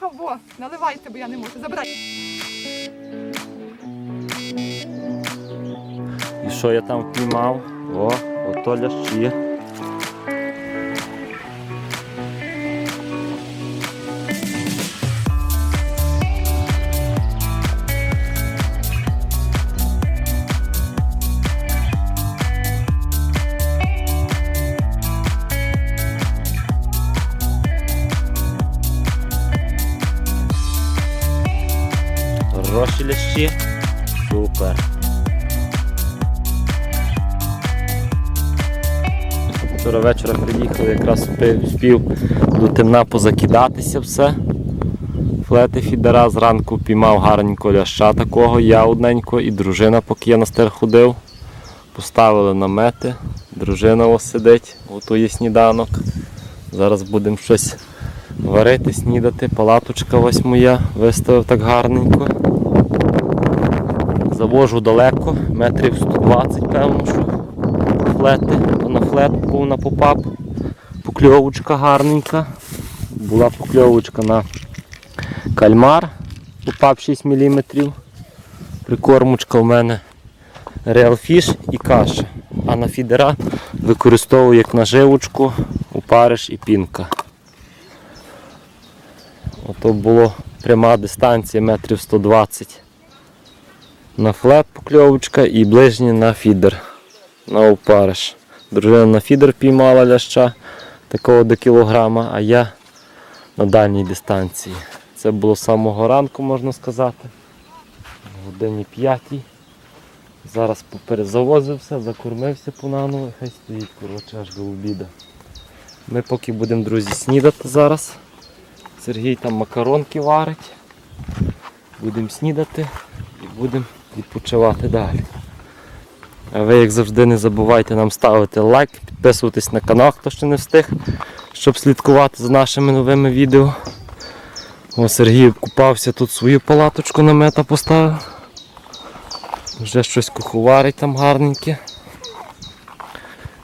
Во, наливайте, бо я не можу. Забирай. І що я там впіймав? О, ото лящі. Хороші. Супер. Вчора вечора приїхали, якраз спів до темна позакидатися все. Флети фідера зранку піймав гарненько ляща такого, я одненько і дружина, поки я на стер ходив. Поставили намети, дружина ось сидить, готує сніданок. Зараз будемо щось варити, снідати. Палаточка ось моя, виставив так гарненько. Завожу далеко, метрів 120, певно, що флети, на флет був на попап. Покльовочка гарненька. Була покльовочка на кальмар, попап 6 мм. Прикормочка в мене Fish і каша. А на фідера використовую як наживочку, опариш і пінка. Ото було пряма дистанція метрів 120 на флет покльовочка і ближній на фідер на опариш. Дружина на фідер піймала ляща такого до кілограма, а я на дальній дистанції. Це було з самого ранку, можна сказати. Годині п'ятій. Зараз поперезавозився, закормився понаново, хай стоїть коротше, аж до обіду. Ми поки будемо, друзі, снідати зараз. Сергій там макаронки варить. Будемо снідати і будемо відпочивати далі. А ви, як завжди, не забувайте нам ставити лайк, підписуватись на канал, хто ще не встиг, щоб слідкувати за нашими новими відео. О, Сергій купався тут свою палаточку намета поставив. Вже щось куховарить там гарненьке.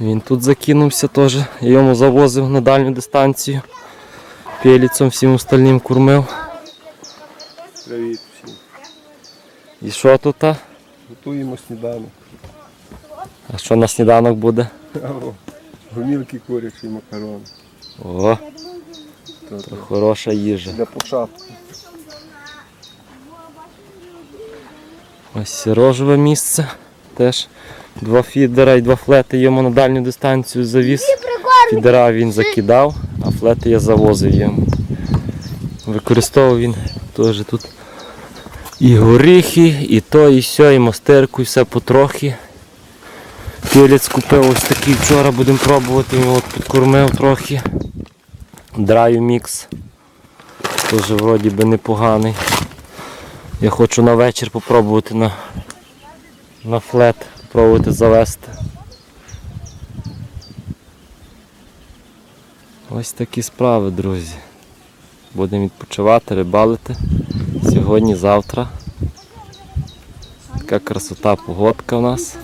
Він тут закинувся теж. Я йому завозив на дальню дистанцію. Пеліцом всім остальним кормив. Привіт. І що тут? Готуємо сніданок. А що на сніданок буде? О, Гомілки курячі макарони. О, То, то то. хороша їжа. Для початку. Ось сірожове місце. Теж два фідера і два флети йому на дальню дистанцію завіз. Фідера він закидав, а флети я завозив йому. Використовував він теж тут і горіхи, і то, і все, і мостерку, і все потрохи. Пілець купив ось такий вчора, будемо пробувати, його підкормив трохи. Драю мікс. Теж вроді би непоганий. Я хочу на вечір попробувати на, на флет, пробувати завести. Ось такі справи, друзі. Будемо відпочивати, рибалити. Сьогодні, завтра. Така красота погодка у нас.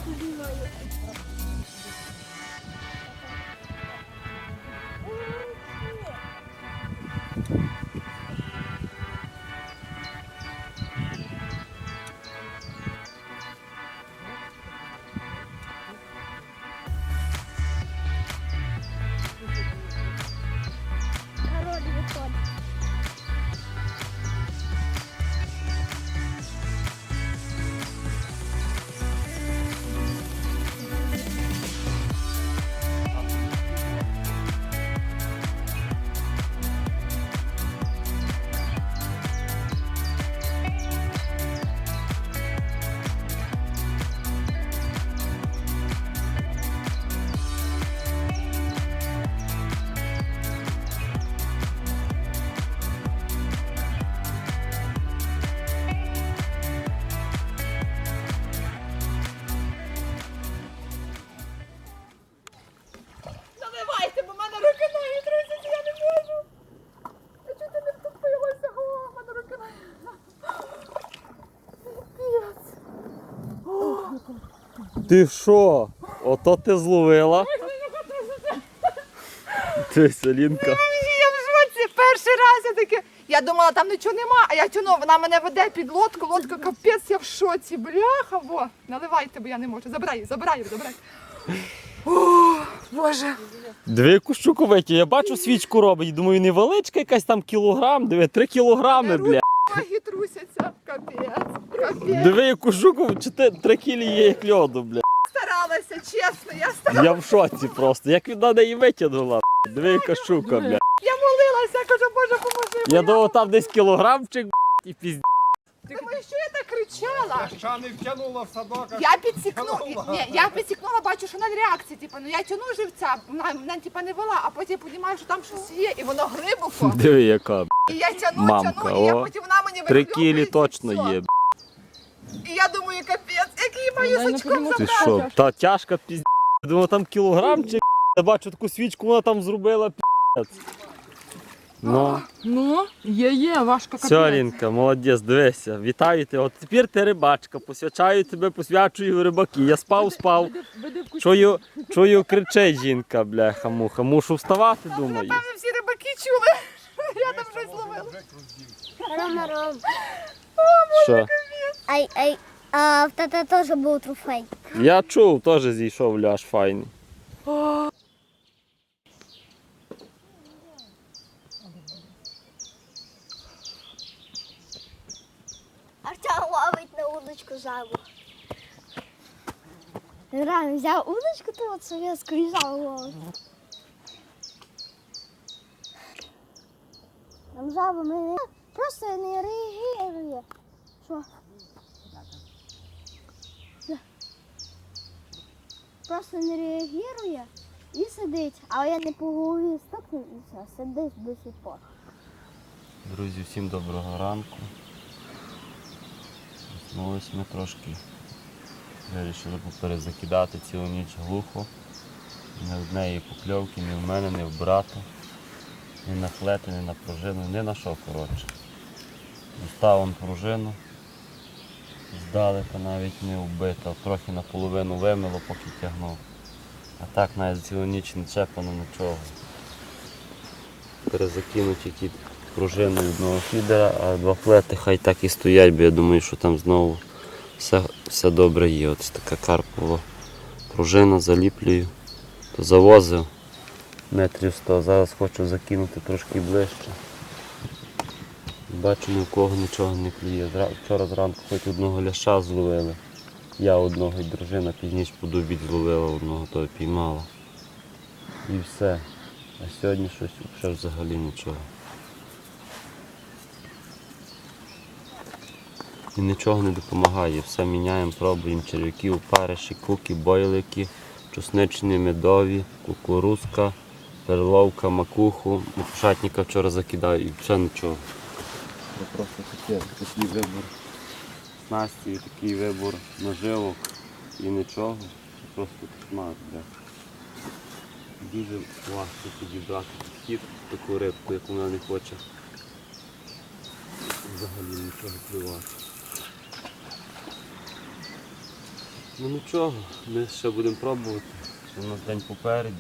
Ти що? Ото ти зловила? Ти Селінка. Я в шоці, перший раз я таке. Я думала, там нічого нема, а я тяну, вона мене веде під лодку, лодка капець, я в шоці, бляха, во. Наливайте, бо я не можу. Забирай, забирай, забирай. О, Боже. Диви, яку. Я бачу свічку робить. Думаю, невеличка якась там кілограм, диви, 3 кілограми, бля. Ноги трусяться, капець, капець. Диви, яку щуку, 3 кілі є як льоду, бля. Старалася, чесно, я старалася. Я в шоці просто. Як від неї витягнула. Диви, яка щука, бля. Я молилася, кажу, Боже, поможи. Я думав, там десь кілограмчик, бля, і пізд... Думаю, що я так кричала? Ща не втягнула в садок, а Я підсікнула, ні, я підсікнула, бачу, що на реакції, типу, ну я тяну живця, вона мене типу, не вела, а потім розумію, що там щось є, і воно глибоко. Диви, яка. бля. І я тяну, Мамка, тяну, і я о, потім вона мені Три кілі точно є. бля. І я думаю, капець, який маю сачком Ти забрати. що, та тяжка пізд... Думав, там кілограмчик. Я бачу таку свічку, вона там зробила піздець. Ну, Ну, є, є, важко все, Алінка, молодець, дивися. Вітаю тебе. От тепер ти рибачка, посвячаю тебе, посвячую рибаки. Я спав, спав. Чую, чую, кричить жінка, бляха муха. Мушу вставати, думаю. Напевно, всі рибаки чули, щось ловила. Рома, Ром. Що? Ай, ай, а в тата теж був трофей. Я чув, теж зійшов ляж файний. Артем ловить на удочку жабу. Реально, взяв удочку, то от совєтську і жабу ловить. Там мене просто не реагує. Що? Просто не реагує і сидить, а я не по голові стукнув і все, сидить до сих пор. Друзі, всім доброго ранку. Проснулись ми трошки. Вирішили поперезакидати цілу ніч глухо. В неї покльовки, ні в мене, ні в брата. Ні на флети, ні на пружину, ні на що коротше. Он пружину. Здалека навіть не вбито, трохи наполовину вимило, поки тягнув. А так навіть цілу ніч не чепано нічого. Перезакинуть тільки пружину одного фідера, а два флети хай так і стоять, бо я думаю, що там знову все, все добре є. Ось така карпова пружина заліплюю, то завозив метрів 100. Зараз хочу закинути трошки ближче. Бачу, ні в кого нічого не клює. Вчора зранку хоч одного ляша зловили. Я одного і дружина пізніше по дубі зловила одного, то піймала. І все. А сьогодні щось ще взагалі нічого. І нічого не допомагає. Все міняємо, пробуємо черв'яків, париші, куки, бойлики, чесничні, медові, кукурузка, перловка, макуху. Макушатника вчора закидав і все нічого. Це просто таке, такий вибор снасті, такий вибор наживок і нічого. Це просто кошмар. Дуже важко підібрати підхід таку рибку, яку вона не хоче взагалі нічого плювати. Ну нічого, ми ще будемо пробувати. У нас день попереді,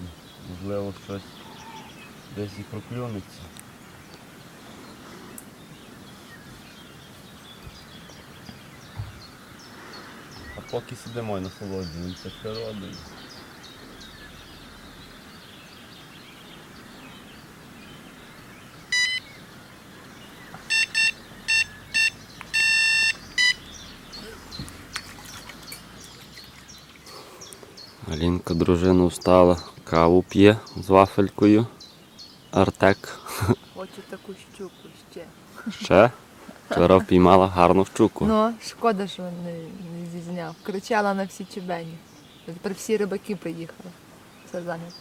можливо щось десь і проклюнеться. А поки сидимо і насолоджуємося природою. Алінка дружина встала, каву п'є з вафелькою. Артек. Хочу таку щуку ще. Ще. Вчора впіймала гарну щуку. Ну, шкода, що не, не зізняв. Кричала на всі чебені. Тепер всі рибаки приїхали. Все зайнято.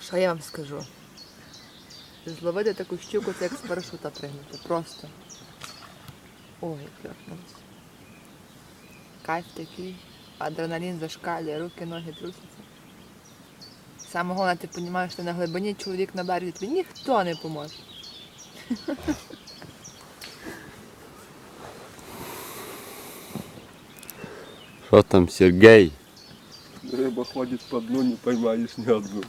Що я вам скажу? Зловити таку щуку, це як з парашута пригнути. Просто. Ой, як льохнулося. Кайф такий. Адреналін зашкалює, руки, ноги трусяться. Саме головне, ти розумієш, що на глибині чоловік на березі тобі ніхто не поможе. Що там, Сергій? Рыба ходит по дну, не поймаешь ни одну.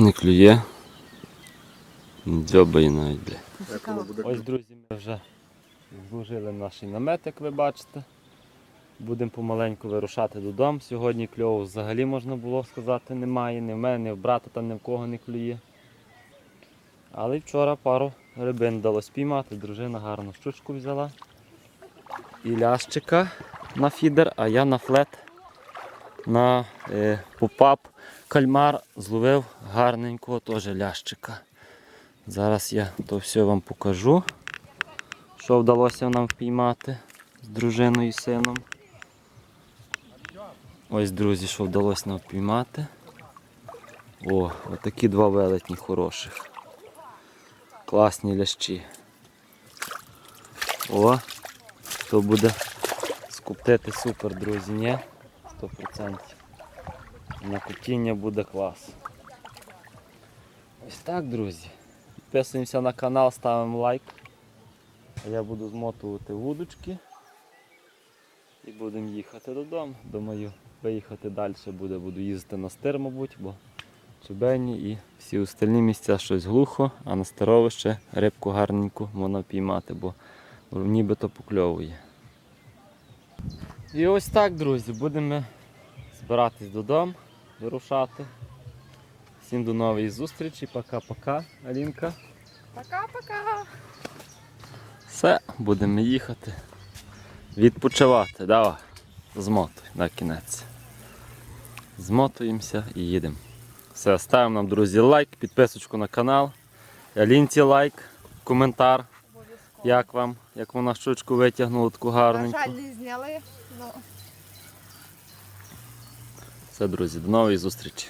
Не клює. Дзьобає навіть, бля. Ось, друзі, ми вже зложили наш намет, як ви бачите. Будемо помаленьку вирушати додому. Сьогодні кльову взагалі можна було сказати немає. Ні в мене, ні в брата там ні в кого не клює. Але вчора пару рибин вдалося піймати. Дружина гарну щучку взяла. І лящика на фідер, а я на флет на е, попап кальмар зловив гарненького теж лящика. Зараз я то все вам покажу, що вдалося нам впіймати з дружиною і сином. Ось, друзі, що вдалося нам впіймати. О, отакі два велетні хороших. Класні лящі. О, то буде скуптити супер, друзі, ні? 100%. На куптіння буде клас. Ось так, друзі. Підписуємося на канал, ставимо лайк. Я буду змотувати вудочки. І будемо їхати додому. Думаю, виїхати далі буде, буду їздити на стир, мабуть, бо Чебені і всі остальні місця щось глухо, а на старовище рибку гарненьку можна піймати, бо нібито покльовує. І ось так, друзі, будемо збиратись додому, вирушати. Всім до нової зустрічі. Пока-пока, Алінка. Пока-пока. Все, будемо їхати. Відпочивати. Давай. Змотуй на кінець. Змотуємося і їдемо. Все, ставимо нам, друзі, лайк, підписочку на канал. Алінці лайк, коментар. Як вам? Як вона щучку витягнула таку На жаль, не зняли. Ну, Все, друзі, до нової зустрічі.